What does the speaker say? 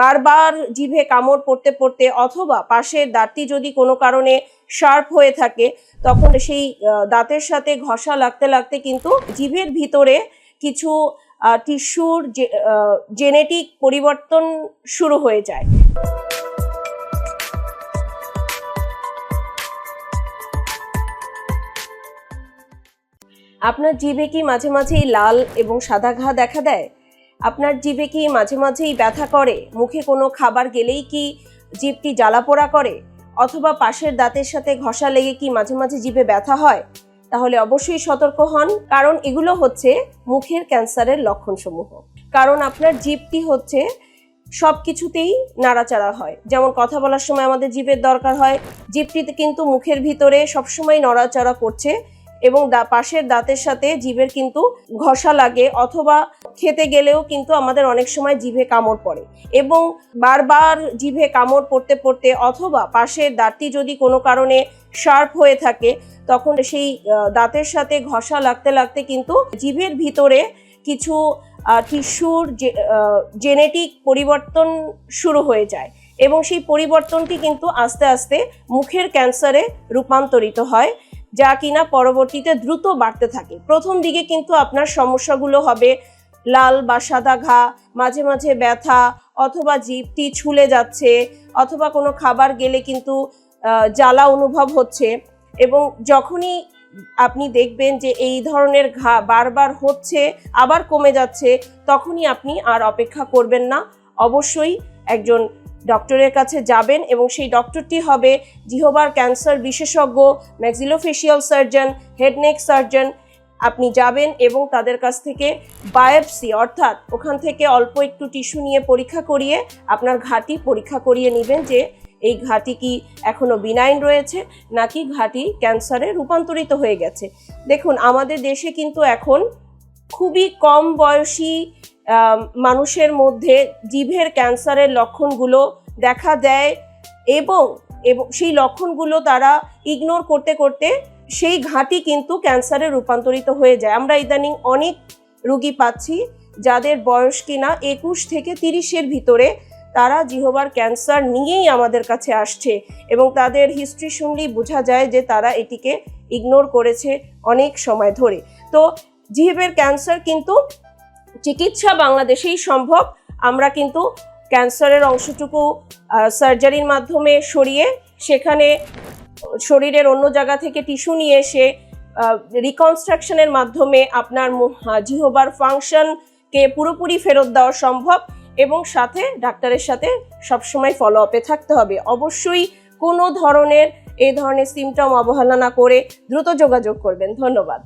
বারবার জিভে কামড় পড়তে পড়তে অথবা পাশের দাঁতটি যদি কোনো কারণে শার্প হয়ে থাকে, তখন সেই দাঁতের সাথে ঘষা লাগতে লাগতে কিন্তু জিভের ভিতরে কিছু টিস্যুর জেনেটিক পরিবর্তন শুরু হয়ে যায়। আপনার জিভে কি মাঝে মাঝেই লাল এবং সাদা ঘা দেখা দেয়? আপনার জিভে কি মাঝে মাঝেই ব্যথা করে? মুখে কোনো খাবার গেলেই কি জিভটি জ্বালাপোড়া করে? অথবা পাশের দাঁতের সাথে ঘষা লেগে কি মাঝে মাঝে জিভে ব্যথা হয়? তাহলে অবশ্যই সতর্ক হন, কারণ এগুলো হচ্ছে মুখের ক্যান্সারের লক্ষণসমূহ। কারণ আপনার জিভটি হচ্ছে সব কিছুতেই নাড়াচাড়া হয়। যেমন কথা বলার সময় আমাদের জিভের দরকার হয় জিভটিতে কিন্তু মুখের ভিতরে সবসময় নড়াচড়া করছে এবং পাশের দাঁতের সাথে জিভের কিন্তু ঘষা লাগে অথবা খেতে গেলেও কিন্তু আমাদের অনেক সময় জিভে কামড় পড়ে এবং বারবার জিভে কামড় পড়তে পড়তে অথবা পাশের দাঁতটি যদি কোনো কারণে শার্প হয়ে থাকে, তখন সেই দাঁতের সাথে ঘষা লাগতে লাগতে কিন্তু জিভের ভিতরে কিছু টিস্যুর জেনেটিক পরিবর্তন শুরু হয়ে যায় এবং সেই পরিবর্তনটি কিন্তু আস্তে আস্তে মুখের ক্যান্সারে রূপান্তরিত হয়, যা কিনা পরবর্তীতে দ্রুত বাড়তে থাকে। প্রথম দিকে কিন্তু আপনার সমস্যাগুলো হবে লাল বা সাদা ঘা, মাঝে মাঝে ব্যথা অথবা জিভটি ছুলে যাচ্ছে অথবা কোনো খাবার গেলে কিন্তু জ্বালা অনুভব হচ্ছে এবং যখনই আপনি দেখবেন যে এই ধরনের ঘা বারবার হচ্ছে, আবার কমে যাচ্ছে, তখনই আপনি আর অপেক্ষা করবেন না। অবশ্যই একজন ডক্টরের কাছে যাবেন এবং সেই ডক্টরটি হবে জিহবার ক্যান্সার বিশেষজ্ঞ maxillofacial surgeon head neck surgeon আপনি যাবেন এবং তাদের কাছ থেকে বায়োপসি, অর্থাৎ ওখান থেকে অল্প একটু টিস্যু নিয়ে পরীক্ষা করিয়ে আপনার ঘাটি পরীক্ষা করিয়ে নেবেন যে এই ঘাটি কি এখনও বিনাইন রয়েছে নাকি ঘাটি ক্যান্সারে রূপান্তরিত হয়ে গেছে। দেখুন, আমাদের দেশে কিন্তু এখন খুবই কম বয়সী মানুষের মধ্যে জিভের ক্যান্সারের লক্ষণগুলো দেখা দেয় এবং এবং সেই লক্ষণগুলো তারা ইগনোর করতে করতে সেই ঘাঁটি কিন্তু ক্যান্সারে রূপান্তরিত হয়ে যায়। আমরা ইদানিং অনেক রুগী পাচ্ছি যাদের বয়স কিনা একুশ থেকে তিরিশের ভিতরে তারা জিহবার ক্যান্সার নিয়েই আমাদের কাছে আসছে এবং তাদের হিস্ট্রি শুনলেই বোঝা যায় যে তারা এটিকে ইগনোর করেছে অনেক সময় ধরে। তো জিহবের ক্যান্সার কিন্তু চিকিৎসা বাংলাদেশেই সম্ভব। আমরা কিন্তু ক্যান্সারের অংশটুকু সার্জারির মাধ্যমে সরিয়ে সেখানে শরীরের অন্য জায়গা থেকে টিস্যু নিয়ে এসে রিকনস্ট্রাকশনের মাধ্যমে আপনার জিহবার ফাংশনকে পুরোপুরি ফেরত দেওয়া সম্ভব এবং সাথে ডাক্তারের সাথে সবসময় ফলো আপে থাকতে হবে। অবশ্যই কোনো ধরনের এই ধরনের সিমটম অবহেলা না করে দ্রুত যোগাযোগ করবেন। ধন্যবাদ।